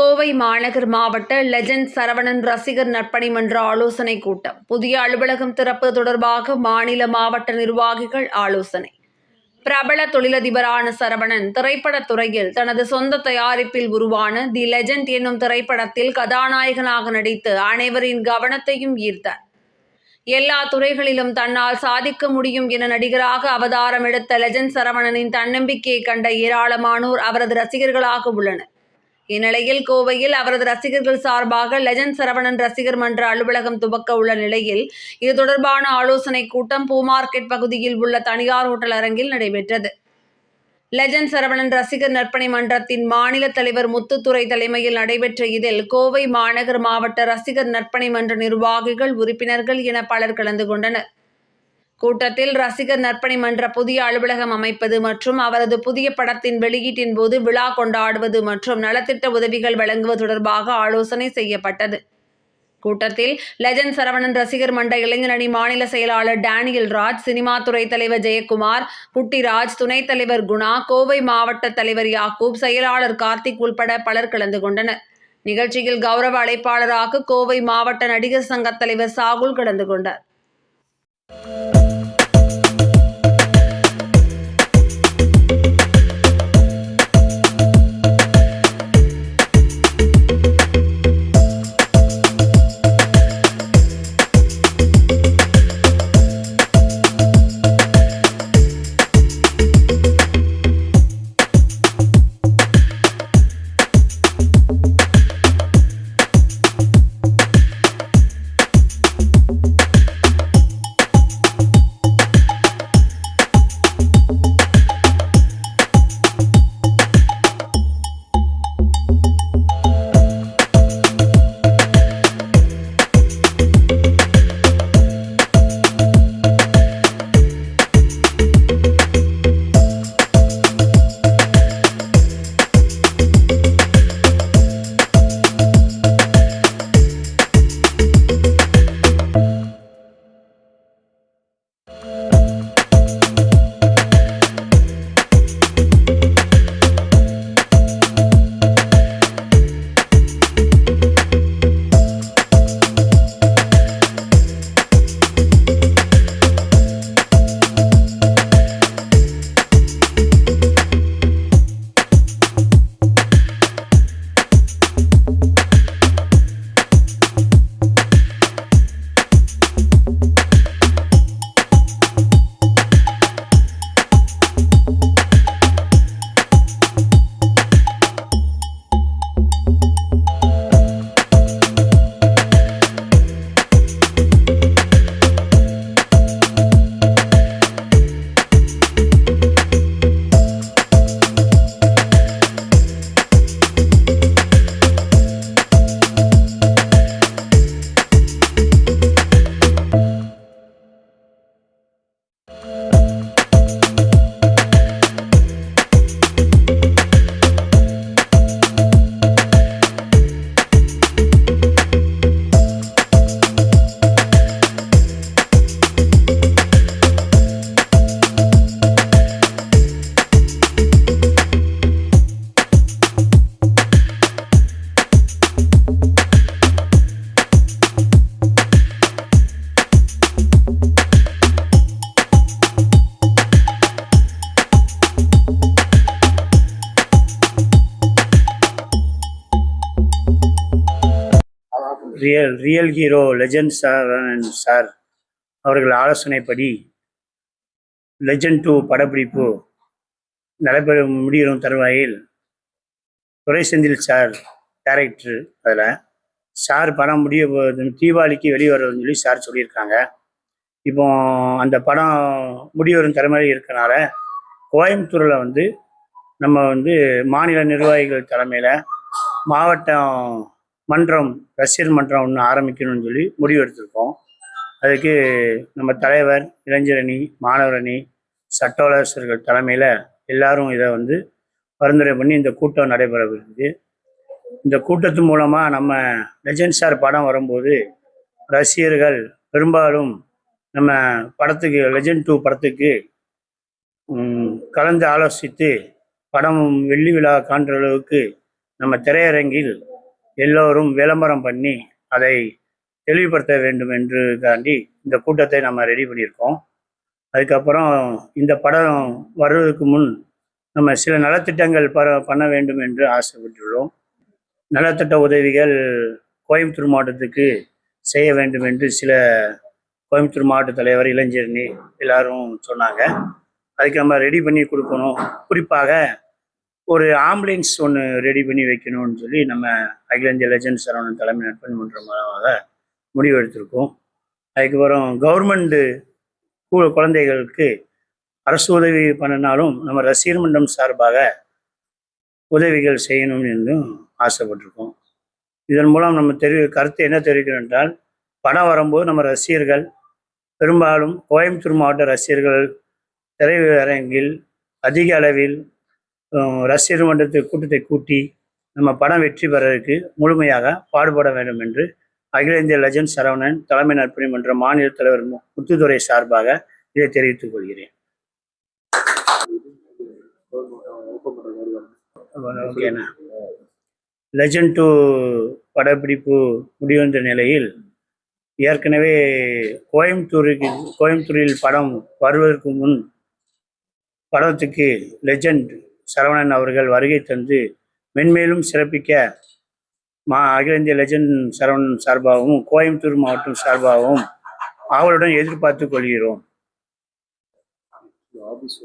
கோவை மாநகர் மாவட்ட லெஜண்ட் சரவணன் ரசிகர் நற்பணி மன்ற ஆலோசனை கூட்டம். புதிய அலுவலகம் திறப்பு தொடர்பாக மாநில மாவட்ட நிர்வாகிகள் ஆலோசனை. பிரபல தொழிலதிபரான சரவணன் திரைப்படத் துறையில் தனது சொந்த தயாரிப்பில் உருவான தி லெஜண்ட் என்னும் திரைப்படத்தில் கதாநாயகனாக நடித்து அனைவரின் கவனத்தையும் ஈர்த்தார். எல்லா துறைகளிலும் தன்னால் சாதிக்க முடியும் என நடிகராக அவதாரம் எடுத்த லெஜண்ட் சரவணனின் தன்னம்பிக்கையை கண்ட ஏராளமானோர் அவரது ரசிகர்களாக உள்ளனர். இந்நிலையில் கோவையில் அவரது ரசிகர்கள் சார்பாக லெஜண்ட் சரவணன் ரசிகர் மன்ற அலுவலகம் துவக்க உள்ள நிலையில் இது தொடர்பான ஆலோசனை கூட்டம் பூ மார்க்கெட் பகுதியில் உள்ள தனியார் ஹோட்டல் அரங்கில் நடைபெற்றது. லெஜண்ட் சரவணன் ரசிகர் நற்பணி மன்றத்தின் மாநில தலைவர் முத்துத்துறை தலைமையில் நடைபெற்ற இதில் கோவை மாநகர் மாவட்ட ரசிகர் நற்பணி மன்ற நிர்வாகிகள் உறுப்பினர்கள் என பலர் கலந்து கொண்டனர். கூட்டத்தில் ரசிகர் நற்பணி மன்ற புதிய அலுவலகம் அமைப்பது மற்றும் அவரது புதிய படத்தின் வெளியீட்டின் போது விழா கொண்டாடுவது மற்றும் நலத்திட்ட உதவிகள் வழங்குவது தொடர்பாக ஆலோசனை செய்யப்பட்டது. கூட்டத்தில் லெஜண்ட் சரவணன் ரசிகர் மன்ற இளைஞரணி மாநில செயலாளர் டேனியல் ராஜ் சினிமா துறை தலைவர் ஜெயக்குமார் புட்டிராஜ் துணைத் தலைவர் குணா கோவை மாவட்ட தலைவர் யாக்கூப் செயலாளர் கார்த்திக் உள்பட பலர் கலந்து கொண்டனர். நிகழ்ச்சியில் கௌரவ அழைப்பாளராக கோவை மாவட்ட நடிகர் சங்க தலைவர் சாகுல் கலந்து கொண்டார். Música real real hero legend sir sir அவர்கள் ஆலோசனைப்படி லெஜண்ட் டூ படப்பிடிப்பு நடைபெற முடியும் தருவாயில் துரைசெந்தில் சார் டைரக்டர் அதில். சார் படம் முடிய தீபாவளிக்கு வெளியே சொல்லி சார் சொல்லியிருக்காங்க. இப்போ அந்த படம் முடிவரும் தலைமுறை இருக்கனால கோயம்புத்தூரில் வந்து நம்ம வந்து மாநில நிர்வாகிகள் தலைமையில் மாவட்டம் மன்றம் ரசிகர் மன்றம் ஒன்று ஆரம்பிக்கணும்னு சொல்லி முடிவெடுத்திருக்கோம் அதுக்கு நம்ம தலைவர் இளைஞரணி மாணவரணி சட்டோலரசர்கள் தலைமையில் எல்லாரும் இதை வந்து பரிந்துரை பண்ணி இந்த கூட்டம் நடைபெறவிருக்குது. இந்த கூட்டத்து மூலமாக நம்ம லெஜண்ட் சார் படம் வரும்போது ரசிகர்கள் பெரும்பாலும் நம்ம படத்துக்கு லெஜண்ட் டூ படத்துக்கு கலந்து ஆலோசித்து படம் வெள்ளி விழா காண்ற அளவுக்கு நம்ம திரையரங்கில் எல்லோரும் விளம்பரம் பண்ணி அதை தெளிவுபடுத்த வேண்டும் என்று தாண்டி இந்த கூட்டத்தை நம்ம ரெடி பண்ணியிருக்கோம். அதுக்கப்புறம் இந்த படம் வர்றதுக்கு முன் நம்ம சில நலத்திட்டங்கள் பர பண்ண வேண்டும் என்று ஆசைப்பட்டுள்ளோம். நலத்திட்ட உதவிகள் கோயம்புத்தூர் மாவட்டத்துக்கு செய்ய வேண்டும் என்று சில கோயம்புத்தூர் மாவட்ட தலைவர் இளைஞரணி எல்லாரும் சொன்னாங்க. அதுக்கு நம்ம ரெடி பண்ணி கொடுக்கணும். குறிப்பாக ஒரு ஆம்புலன்ஸ் ஒன்று ரெடி பண்ணி வைக்கணும்னு சொல்லி நம்ம அகில இந்திய லெஜண்ட் சரவணன் தலைமை நட்பன் மன்றம் மூலமாக முடிவு எடுத்திருக்கோம். அதுக்கப்புறம் கவர்மெண்ட்டு குழந்தைகளுக்கு அரசு உதவி பண்ணினாலும் நம்ம ரசிகர் மன்றம் சார்பாக உதவிகள் செய்யணும் என்றும் ஆசைப்பட்டிருக்கோம். இதன் மூலம் நம்ம தெரி கருத்து என்ன தெரிவிக்கிறோம் என்றால் பணம் வரும்போது நம்ம ரசிகர்கள் பெரும்பாலும் கோயம்புத்தூர் மாவட்ட ரசிகர்கள் திரையரங்கில் அதிக அளவில் ரசிகர் மன்றத்தை கூட்டத்தை கூட்டி நம்ம படம் வெற்றி பெறதுக்கு முழுமையாக பாடுபட வேண்டும் என்று அகில இந்திய லெஜண்ட் சரவணன் தலைமை நற்பணி மன்ற மாநில தலைவர் முத்துத்துறை சார்பாக இதை தெரிவித்துக் கொள்கிறேன். ஓகேண்ணா லெஜண்ட் டூ படப்பிடிப்பு முடிவந்த நிலையில் ஏற்கனவே கோயம்புத்தூருக்கு கோயம்புத்தூரில் படம் வருவதற்கு முன் படத்துக்கு லெஜண்ட் சரவணன் அவர்கள் வருகை தந்து மென்மேலும் சிறப்பிக்க மா அகில இந்திய லெஜண்ட் சரவணன் சார்பாகவும் கோயம்புத்தூர் மாவட்டம் சார்பாகவும் ஆவலுடன் எதிர்பார்த்து கொள்கிறோம். ஆபீஸ்